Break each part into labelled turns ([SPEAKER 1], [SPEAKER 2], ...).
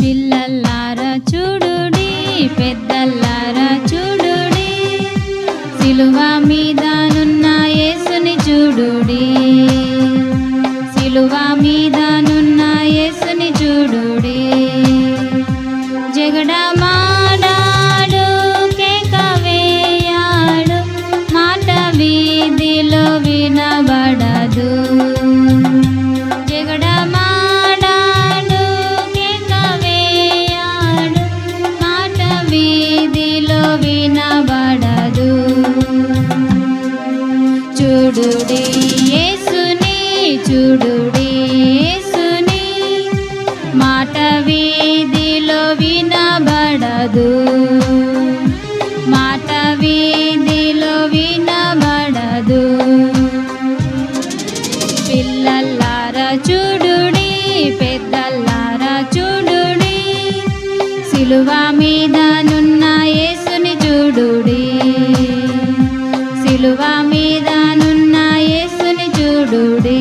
[SPEAKER 1] పిల్లల్లారా చూడుడి పెద్దల్లారా చూడుడి సిలువ మీదనున్న యేసుని చూడుడి సిలువ చూడుడి యేసుని చూడుడి యేసుని. మాట వీధిలో వినబడదు. మాట వీధిలో వినబడదు. పిల్లల్లారా చూడుడి పెద్దల్లారా చూడుడి. సిలువ మీదను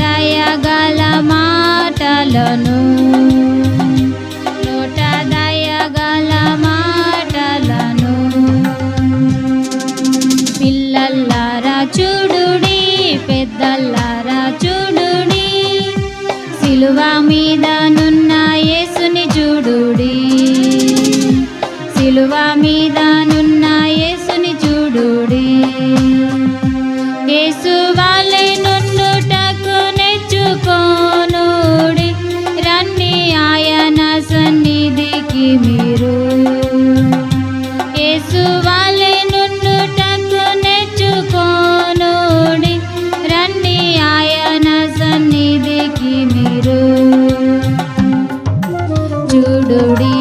[SPEAKER 1] దయగల మాటలను నోట దయగల మాటలను పిల్లల్లారా చూడుడి పెద్దల్లారా చూడుడి. సిలువ చూడుడి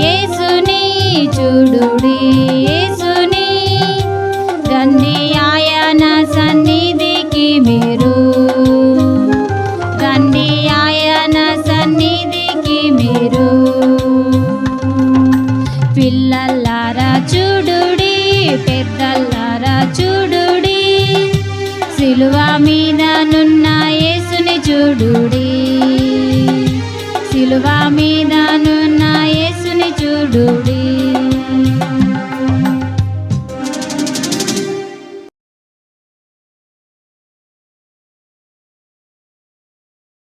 [SPEAKER 1] యేసుని చూడుడి యేసుని. రండి ఆయన సన్నిధికి మీరు. రండి ఆయన సన్నిధికి మీరు. పిల్లలారా చూడుడి పెద్దలారా చూడుడి. సిలువ మీద నున్న యేసుని చూడుడి. సిలువ మీద do do dee.